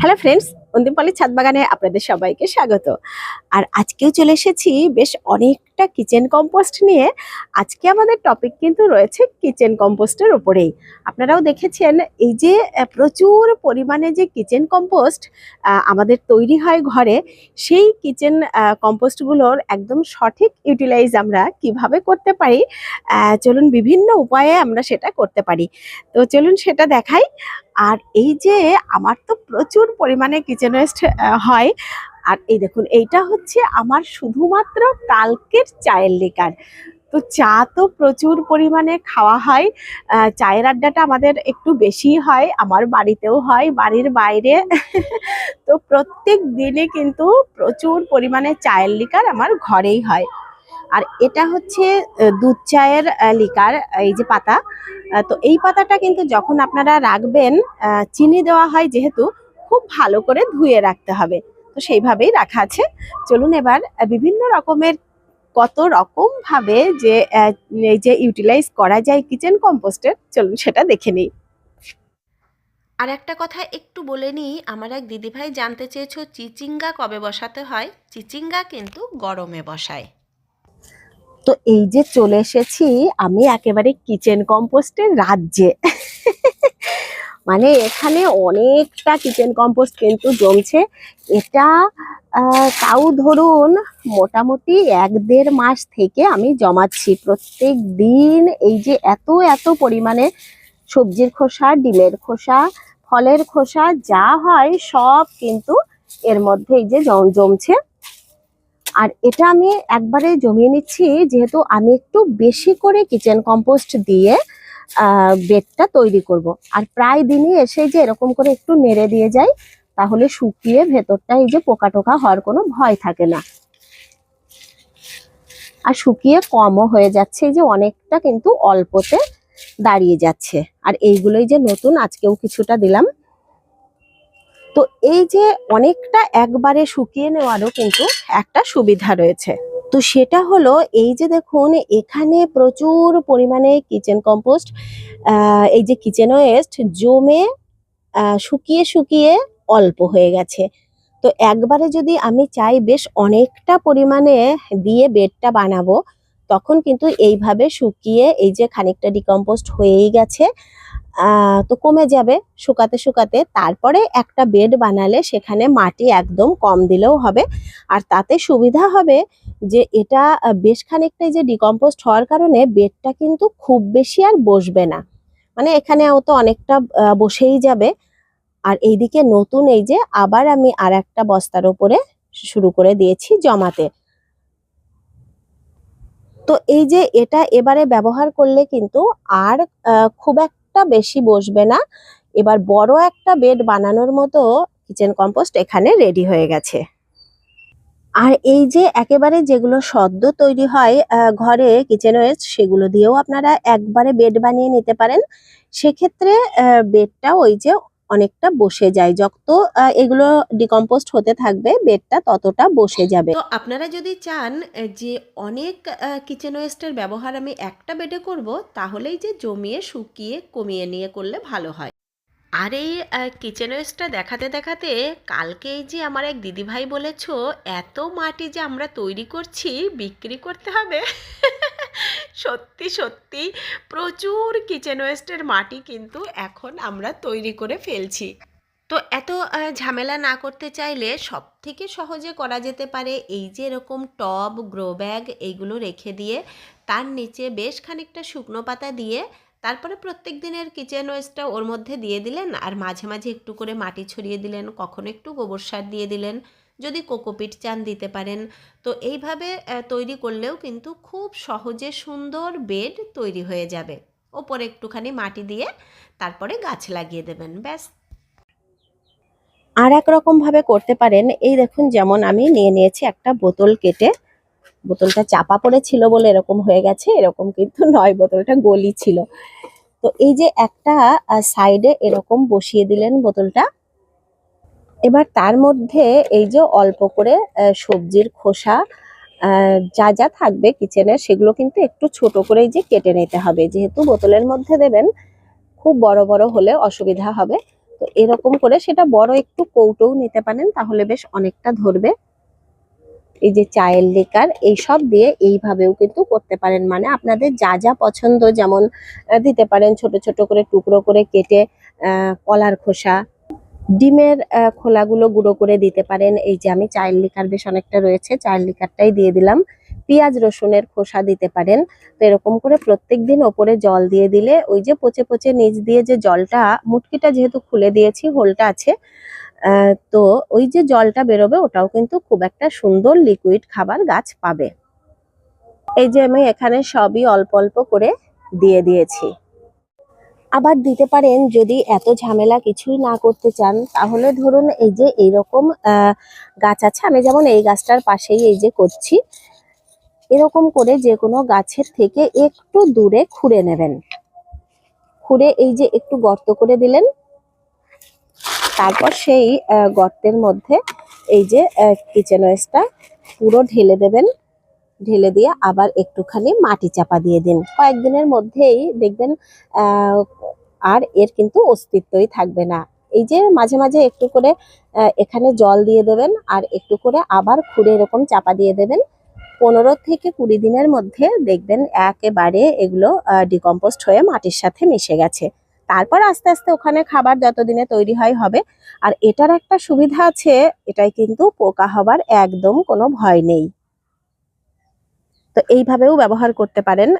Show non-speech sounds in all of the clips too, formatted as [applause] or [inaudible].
Hello friends অন্তিমপালি ছাদ বাগানে আপনাদের সবাইকে স্বাগত। আর আজকেও চলে এসেছি বেশ অনেকটা কিচেন কম্পোস্ট নিয়ে আজকে আমাদের টপিক কিন্তু রয়েছে কিচেন কম্পোস্টের ওপরেই আপনারাও দেখেছেন এই যে প্রচুর পরিমাণে যে কিচেন কম্পোস্ট আমাদের তৈরি হয় ঘরে, সেই কিচেন কম্পোস্টগুলোর একদম সঠিক ইউটিলাইজ আমরা কীভাবে করতে পারি চলুন বিভিন্ন উপায়ে আমরা সেটা করতে পারি। তো চলুন সেটা দেখাই। আর এই যে, আমার তো প্রচুর পরিমাণে কিচেন ওয়েস্ট হয়। আর এই দেখুন, এইটা হচ্ছে আমার শুধুমাত্র কালকের চায়ের লিকার। তো চা তো প্রচুর পরিমাণে খাওয়া হয়। চায়ের আড্ডাটা আমাদের একটু বেশি হয়, আমার বাড়িতেও হয়, বাড়ির বাইরে। [laughs] তো প্রত্যেক দিনে কিন্তু প্রচুর পরিমাণে চায়ের লিকার আমার ঘরেই হয়। আর এটা হচ্ছে দুধ চায়ের লিকার এই যে পাতা। তো এই পাতাটা কিন্তু যখন আপনারা রাখবেন চিনি দেওয়া হয় যেহেতু, খুব ভালো করে ধুয়ে রাখতে হবে। তো সেইভাবেই রাখা আছে। চলুন এবার বিভিন্ন রকমের কত রকম ভাবে যে এই যে ইউটিলাইজ করা যায় কিচেন কম্পোস্টের চলুন সেটা দেখে নিই। আর একটা কথা একটু বলে নিই আমার এক দিদিভাই জানতে চেয়েছো চিচিঙ্গা কবে বসাতে হয়? চিচিঙ্গা কিন্তু গরমে বসায়। তো এই যে চলে এসেছি আমি একেবারে কিচেন কম্পোস্টের রাজ্যে। মানে এখানে অনেকটা কিচেন কম্পোস্ট কিন্তু জমছে। এটা তাও ধরুন মোটামুটি এক দেড় মাস থেকে আমি জমাচ্ছি। প্রত্যেক দিন এই যে এত এত পরিমাণে সবজির খোসা, ডিমের খোসা, ফলের খোসা যা হয় সব কিন্তু এর মধ্যে এই যে জমছে। আর এটা আমি একবারে জমিয়ে নিচ্ছি, যেহেতু আমি একটু বেশি করে কিচেন কম্পোস্ট দিয়ে বেডটা তৈরি করব। আর প্রায় দিনই এসে যে এরকম করে একটু নেড়ে দিয়ে যাই, তাহলে শুকিয়ে ভেতরটা এই যে পোকা টোকা হওয়ার কোনো ভয় থাকে না। আর শুকিয়ে কমও হয়ে যাচ্ছে, এই যে অনেকটা কিন্তু অল্পতে দাঁড়িয়ে যাচ্ছে। আর এইগুলোই যে নতুন, আজকেও কিছুটা দিলাম। তো এই যে অনেকটা একবারে শুকিয়ে নেওয়ারও কিন্তু একটা সুবিধা রয়েছে। তো সেটা হলো এই যে দেখুন, এখানে প্রচুর পরিমাণে কিচেন কম্পোস্ট এই যে কিচেন ওয়েস্ট জমে শুকিয়ে শুকিয়ে অল্প হয়ে গেছে। তো একবারে যদি আমি চাই বেশ অনেকটা পরিমাণে দিয়ে বেডটা বানাবো, তখন কিন্তু এইভাবে শুকিয়ে এই যে খানিকটা ডিকম্পোস্ট হয়েই গেছে তো কমে যাবে শুকাতে শুকাতে। তারপরে একটা বেড বানালে সেখানে মাটি একদম কম দিলেও হবে। আর তাতে সুবিধা হবে যে এটা বেশ খানিকটা এই যে ডিকম্পোস্ট হওয়ার কারণে বেডটা কিন্তু খুব বেশি আর বসবে না। মানে এখানেও তো অনেকটা বসেই যাবে। আর এইদিকে নতুন এই যে আবার আমি আর একটা বস্তার ওপরে শুরু করে দিয়েছি জমাতে। তো এই যে এটা এবারে ব্যবহার করলে কিন্তু আর খুব একটা বেশি বসবে না। এবার বড় একটা বেড বানানোর মতো কিচেন কম্পোস্ট এখানে রেডি হয়ে গেছে। আর এই যে একেবারে যেগুলো সদ্য তৈরি হয় ঘরে কিচেন ওয়েস্ট সেগুলো দিয়েও আপনারা একবারে বেড বানিয়ে নিতে পারেন। সেক্ষেত্রে বেডটা ওই যে অনেকটা বসে যায়। যত এগুলো ডিকম্পোস্ট হতে থাকবে বেডটা ততটা বসে যাবে। তো আপনারা যদি চান যে অনেক কিচেন ওয়েস্টের ব্যবহার আমি একটা বেডে করব, তাহলেই যে জমিয়ে, শুকিয়ে, কমিয়ে নিয়ে করলে ভালো হয়। আর এই কিচেন ওয়েস্টটা দেখাতে দেখাতে কালকে যে আমার এক দিদিভাই বলেছ, এত মাটি যে আমরা তৈরি করছি, বিক্রি করতে হবে। [laughs] সত্যি সত্যি, প্রচুর কিচেন ওয়েস্টের মাটি কিন্তু এখন আমরা তৈরি করে ফেলছি। তো এত ঝামেলা না করতে চাইলে সব থেকে সহজে করা যেতে পারে এই যে এরকম টব গ্রো ব্যাগ এইগুলো রেখে দিয়ে, তার নিচে বেশ খানিকটা শুকনো পাতা দিয়ে তারপরে প্রত্যেক দিনের কিচেন ওয়েস্টটা ওর মধ্যে দিয়ে দিলেন আর মাঝে মাঝে একটু করে মাটি ছড়িয়ে দিলেন, কখনো একটু গোবর সার দিয়ে দিলেন, যদি কোকোপিট চান দিতে পারেন। তো এইভাবে তৈরি করলেও কিন্তু খুব সহজে সুন্দর বেড তৈরি হয়ে যাবে। ওপরে একটুখানি মাটি দিয়ে তারপরে গাছ লাগিয়ে দেবেন, ব্যাস। আর এক রকম ভাবে করতে পারেন। এই দেখুন, যেমন আমি নিয়ে নিয়েছি একটা বোতল কেটে বোতলটা চাপা পড়েছিল বলে এরকম হয়ে গেছে, এরকম কিন্তু [laughs] নয়, বোতলটা গলি ছিল। তো এই যে একটা সাইডে এরকম বসিয়ে দিলেন বোতলটা। এবার তার মধ্যে এই যে অল্প করে সবজির খোসা যা যা থাকবে কিচেনে, সেগুলো কিন্তু একটু ছোট করে যে কেটে নিতে হবে। যেহেতু বোতলের মধ্যে দেবেন, খুব বড় বড় হলে অসুবিধা হবে। তো এরকম করে সেটা বড় একটু কৌটোও নিতে পারেন, তাহলে বেশ অনেকটা ধরবে। এই যে চায়ের লিকার এইসব দিয়ে এইভাবেও কিন্তু করতে পারেন। মানে আপনাদের যা যা পছন্দ যেমন দিতে পারেন ছোট ছোট করে টুকরো করে কেটে কলার খোসা। ডিমের খোলাগুলো গুঁড়ো করে দিতে পারেন। এই যে আমি চায়ের লিকার বেশ অনেকটা রয়েছে, চায়ের লিকারটাই দিয়ে দিলাম। পেঁয়াজ রসুনের খোসা দিতে পারেন। তো এরকম করে প্রত্যেক দিন ওপরে জল দিয়ে দিলে ওই যে পচে পচে নিচ দিয়ে যে জলটা, মুটকিটা যেহেতু খুলে দিয়েছি, হোলটা আছে তো ওই যে জলটা বেরোবে, ওটাও কিন্তু খুব একটা সুন্দর লিকুইড খাবার গাছ পাবে। এই যে আমি এখানে সবই অল্প অল্প করে দিয়ে দিয়েছি। আবার দিতে পারেন যদি এত ঝামেলা কিছুই না করতে চান, তাহলে ধরুন এই যে এইরকম গাছ আছে, আমি যেমন এই গাছটার পাশেই এই যে করছি, এরকম করে যে কোনো গাছের থেকে একটু দূরে খুঁড়ে নেবেন। খুঁড়ে এই যে একটু গর্ত করে দিলেন তারপর সেই গর্তের মধ্যে এই যে কিচেন ওয়েস্টটা পুরো ঢেলে দেবেন। ঢেলে দিয়ে আবার একটুখানি মাটি চাপা দিয়ে দিন। কয়েকদিনের মধ্যেই দেখবেন আর এর কিন্তু অস্তিত্বই থাকবে না। এই যে মাঝে মাঝে একটু করে এখানে জল দিয়ে দেবেন আর একটু করে আবার খুঁড়ে এরকম চাপা দিয়ে দেবেন। পনেরো থেকে কুড়ি দিনের মধ্যে দেখবেন একেবারে এগুলো ডিকম্পোস্ট হয়ে মাটির সাথে মিশে গেছে। তারপর আস্তে আস্তে ওখানে খাবার যতদিনে তৈরি হয় হবে। আর এটার একটা সুবিধা আছে, এটাই কিন্তু পোকা হবার একদম কোনো ভয় নেই। তো এইভাবেও ব্যবহার করতে পারেন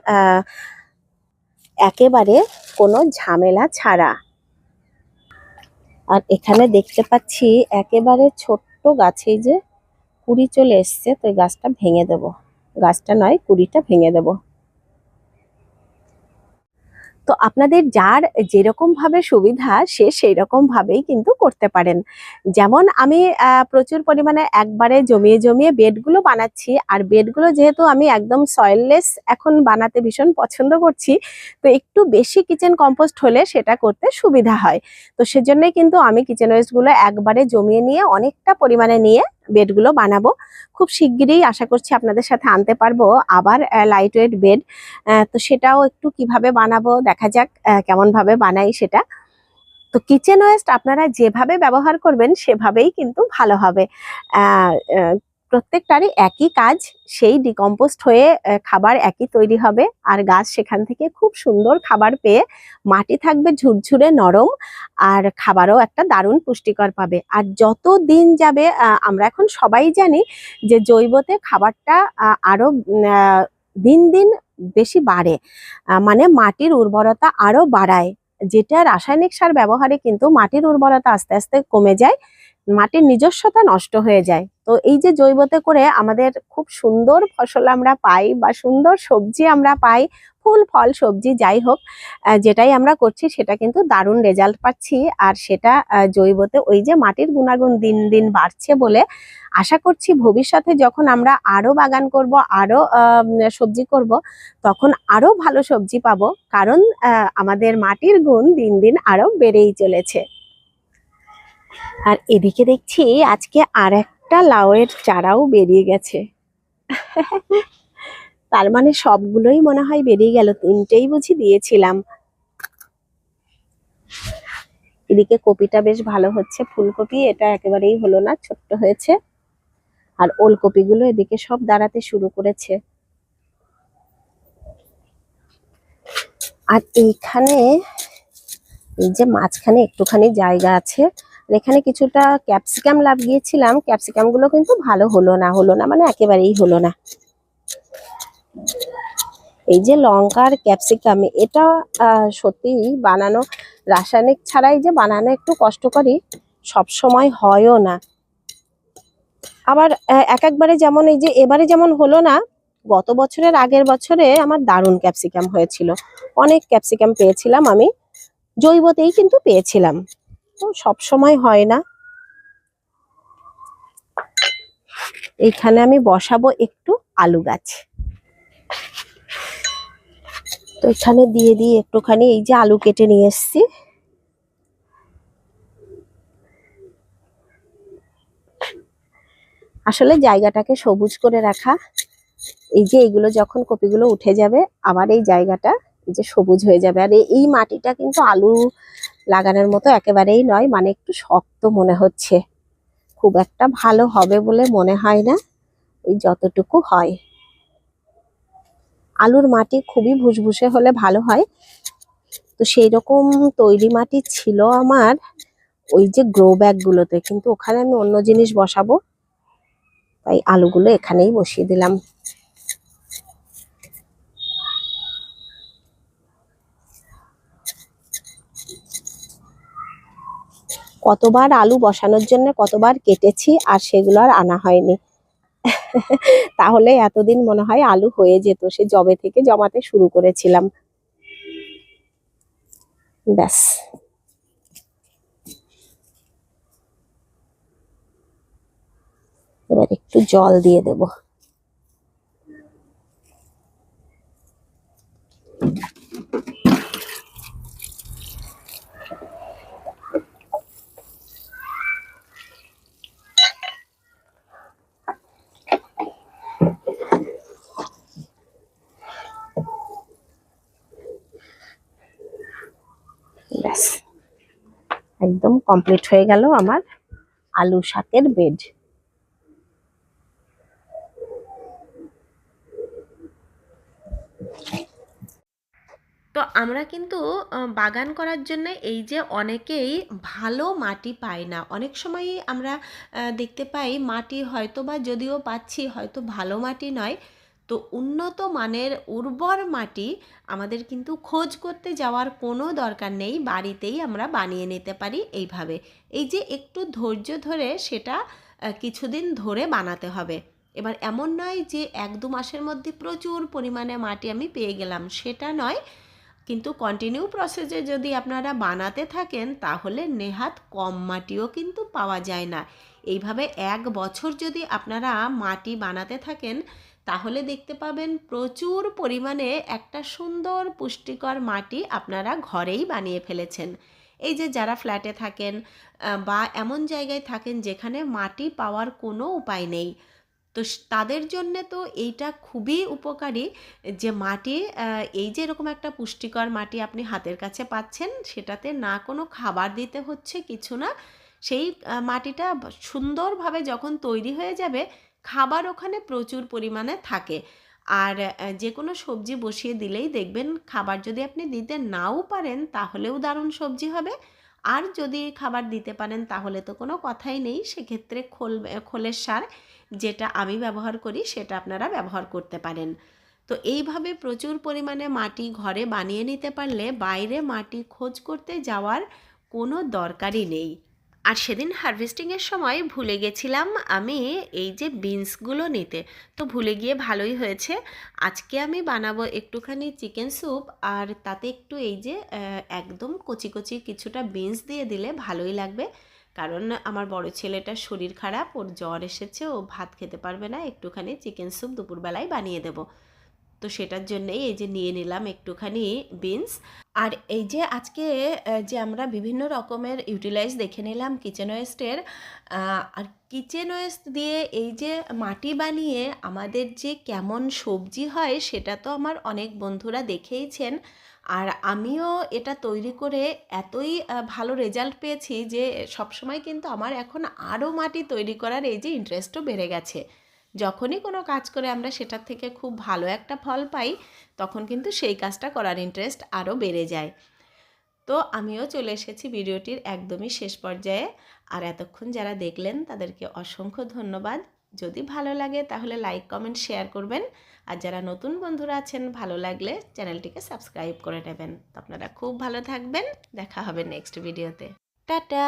একেবারে কোনো ঝামেলা ছাড়া। আর এখানে দেখতে পাচ্ছি একেবারে ছোট্ট গাছে যে কুড়ি চলে এসছে, তো গাছটা ভেঙে দেব। গাছটা নয়, কুড়িটা ভেঙে দেব। তো আপনাদের যার যেরকম ভাবে সুবিধা, সে সেই রকম ভাবেই কিন্তু করতে পারেন। যেমন আমি প্রচুর পরিমাণে একবারে জমিয়ে জমিয়ে বেডগুলো বানাচ্ছি, আর বেডগুলো যেহেতু আমি একদম সয়েললেস এখন বানাতে ভীষণ পছন্দ করছি, তো একটু বেশি কিচেন কম্পোস্ট হলে সেটা করতে সুবিধা হয়। তো সেজন্যই কিন্তু আমি কিচেন ওয়েস্টগুলো একবারে জমিয়ে নিয়ে অনেকটা পরিমাণে নিয়ে বেডগুলো বানাবো। খুব শিগগিরই আশা করছি আপনাদের সাথে আনতে পারব আবার লাইট ওয়েট বেড তো সেটাও একটু কীভাবে বানাবো দেখা যাক কেমনভাবে কেমন ভাবে বানাই সেটা। তো কিচেন ওয়েস্ট আপনারা যেভাবে ব্যবহার করবেন সেভাবেই কিন্তু ভালো হবে। প্রত্যেকটারই একই কাজ সেই ডিকম্পোস্ট হয়ে খাবার একই তৈরি হবে। আর গাছ সেখান থেকে খুব সুন্দর খাবার পেয়ে মাটি থাকবে ঝুরঝুরে নরম আর খাবারও একটা দারুণ পুষ্টিকর পাবে। আর যত দিন যাবে আমরা এখন সবাই জানি যে জৈবতে খাবারটা আহ, আরও আহ, দিন দিন বেশি বাড়ে। মানে মাটির উর্বরতা আরও বাড়ায়। যেটা রাসায়নিক সার ব্যবহারে কিন্তু মাটির উর্বরতা আস্তে আস্তে কমে যায় মাটির নিজস্বতা নষ্ট হয়ে যায়। তো এই যে জৈবতে করে আমাদের খুব সুন্দর ফসল আমরা পাই বা সুন্দর সবজি আমরা পাই ফুল ফল সবজি যাই হোক যেটাই আমরা করছি সেটা কিন্তু দারুণ রেজাল্ট পাচ্ছি। আর সেটা জৈবতে ওই যে মাটির গুণাগুণ দিন দিন বাড়ছে বলে আশা করছি ভবিষ্যতে যখন আমরা আরও বাগান করব আরও আহ, সবজি করব তখন আরও ভালো সবজি পাবো। কারণ আমাদের মাটির গুণ দিন দিন আরও বেড়েই চলেছে। আর এদিকে দেখছি আজকে আর একটা লাউয়ের চারাও বেরিয়ে গেছে। তার মানে সবগুলোই মনে হয় বেরিয়ে গেল, তিনটেই বুঝি দিয়েছিলাম। এদিকে কপিটা বেশ ভালো হচ্ছে, ফুলকপি এটা একেবারেই হলো না, ছোট্ট হয়েছে। আর ওলকপিগুলো এদিকে সব দাঁড়াতে শুরু করেছে। আর এইখানে এই যে মাঝখানে একটুখানি জায়গা আছে আর এখানে কিছুটা ক্যাপসিকাম লাগিয়েছিলাম। ক্যাপসিকামগুলো কিন্তু ভালো হলো না হলো না মানে একেবারেই হলো না। এই যে লঙ্কার ক্যাপসিকাম এটা আহ, সত্যিই বানানো রাসায়নিক ছাড়াই যে বানানো একটু কষ্টকরই সব সময় হয়ও না। আবার এক একবারে যেমন এই যে এবারে যেমন হলো না গত বছরের আগের বছরে আমার দারুণ ক্যাপসিকাম হয়েছিল। অনেক ক্যাপসিকাম পেয়েছিলাম আমি জৈবতেই কিন্তু পেয়েছিলাম। সব সময় হয় না। এইখানে আমি বসাবো একটু আলু গাছ। তো এখানে দিয়ে দিই একটুখানি, এই যে আলু কেটে নিয়ে এসেছি। আসলে জায়গাটাকে সবুজ করে রাখা, এই যে এইগুলো যখন কপিগুলো উঠে যাবে, আবার এই জায়গাটা এই যে সবুজ হয়ে যাবে। আর এই মাটিটা কিন্তু আলু লাগানোর মতো একেবারেই নয় মানে একটু শক্ত মনে হচ্ছে। খুব একটা ভালো হবে বলে মনে হয় না, ওই যতটুকু হয়। আলুর মাটি খুবই ভুসভুসে হলে ভালো হয়। তো সেই রকম তৈরি মাটি ছিল আমার ওই যে গ্রো ব্যাগগুলোতে কিন্তু ওখানে আমি অন্য জিনিস বসাবো। তাই আলুগুলো এখানেই বসিয়ে দিলাম। কতবার আলু বসানোর জন্য কতবার কেটেছি আর সেগুলো আর আনা হয়নি। [laughs] তাহলে এতদিন মনে হয় আলু হয়ে যেত, সে জবে থেকে জমাতে শুরু করেছিলাম। ব্যাস। এবার একটু জল দিয়ে দেব। ব্যাস। একদম কমপ্লিট হয়ে গেল আমার আলু শাকের বেড তো আমরা কিন্তু বাগান করার জন্য এই যে অনেকেই ভালো মাটি পায় না। অনেক সময়ই আমরা দেখতে পাই মাটি হয়তো বা যদিও পাচ্ছি, হয়তো ভালো মাটি নয় তো উন্নত মানের উর্বর মাটি আমাদের কিন্তু খোঁজ করতে যাওয়ার কোনো দরকার নেই, বাড়িতেই আমরা বানিয়ে নিতে পারি এইভাবে। এই যে একটু ধৈর্য ধরে সেটা কিছুদিন ধরে বানাতে হবে। এবার এমন নয় যে এক দু মাসের মধ্যে প্রচুর পরিমাণে মাটি আমি পেয়ে গেলাম, সেটা নয়। কিন্তু কন্টিনিউ প্রসেসে যদি আপনারা বানাতে থাকেন, তাহলে নেহাত কম মাটিও কিন্তু পাওয়া যায় না। এইভাবে এক বছর যদি আপনারা মাটি বানাতে থাকেন, তাহলে দেখতে পাবেন প্রচুর পরিমাণে একটা সুন্দর পুষ্টিকর মাটি আপনারা ঘরেই বানিয়ে ফেলেছেন। এই যে যারা ফ্ল্যাটে থাকেন বা এমন জায়গায় থাকেন যেখানে মাটি পাওয়ার কোনো উপায় নেই, তো তাদের জন্যে তো এইটা খুবই উপকারী যে মাটি এই যে এরকম একটা পুষ্টিকর মাটি আপনি হাতের কাছে পাচ্ছেন, সেটাতে না কোনো খাবার দিতে হচ্ছে, কিছু না সেই মাটিটা সুন্দরভাবে যখন তৈরি হয়ে যাবে, খাবার ওখানে প্রচুর পরিমাণে থাকে। আর যে কোনো সবজি বসিয়ে দিলেই দেখবেন খাবার যদি আপনি দিতে নাও পারেন, তাহলেও দারুণ সবজি হবে। আর যদি খাবার দিতে পারেন, তাহলে তো কোনো কথাই নেই, সেক্ষেত্রে খোল খোলের সার যেটা আমি ব্যবহার করি, সেটা আপনারা ব্যবহার করতে পারেন। তো এইভাবে প্রচুর পরিমাণে মাটি ঘরে বানিয়ে নিতে পারলে বাইরে মাটি খোঁজ করতে যাওয়ার কোনো দরকারই নেই। আর সেদিন হারভেস্টিংয়ের সময় ভুলে গেছিলাম আমি এই যে বিনসগুলো নিতে। তো ভুলে গিয়ে ভালোই হয়েছে। আজকে আমি বানাবো একটুখানি চিকেন স্যুপ আর তাতে একটু এই যে একদম কচি কচি কিছুটা বিনস দিয়ে দিলে ভালোই লাগবে। কারণ আমার বড় ছেলেটার শরীর খারাপ, ওর জ্বর এসেছে, ও ভাত খেতে পারবে না, একটুখানি চিকেন স্যুপ দুপুরবেলায় বানিয়ে দেবো। তো সেটার জন্যেই এই যে নিয়ে নিলাম একটুখানি বিনস। আর এই যে আজকে যে আমরা বিভিন্ন রকমের ইউটিলাইজ দেখে নিলাম কিচেন ওয়েস্টের আর কিচেন ওয়েস্ট দিয়ে এই যে মাটি বানিয়ে আমাদের যে কেমন সবজি হয় সেটা তো আমার অনেক বন্ধুরা দেখেইছেন। আর আমিও এটা তৈরি করে এতই ভালো রেজাল্ট পেয়েছি যে সবসময় কিন্তু আমার এখন আরও মাটি তৈরি করার এই যে ইন্টারেস্টও বেড়ে গেছে। যখনই কোনো কাজ করে আমরা সেটার থেকে খুব ভালো একটা ফল পাই, তখন কিন্তু সেই কাজটা করার ইন্টারেস্ট আরও বেড়ে যায়। তো আমিও চলে এসেছি ভিডিওটির একদমই শেষ পর্যায়ে। আর এতক্ষণ যারা দেখলেন, তাদেরকে অসংখ্য ধন্যবাদ। যদি ভালো লাগে, তাহলে লাইক কমেন্ট শেয়ার করবেন। আর যারা নতুন বন্ধুরা আছেন, ভালো লাগলে চ্যানেলটিকে সাবস্ক্রাইব করে নেবেন। আপনারা খুব ভালো থাকবেন। দেখা হবে নেক্সট ভিডিওতে টাটা!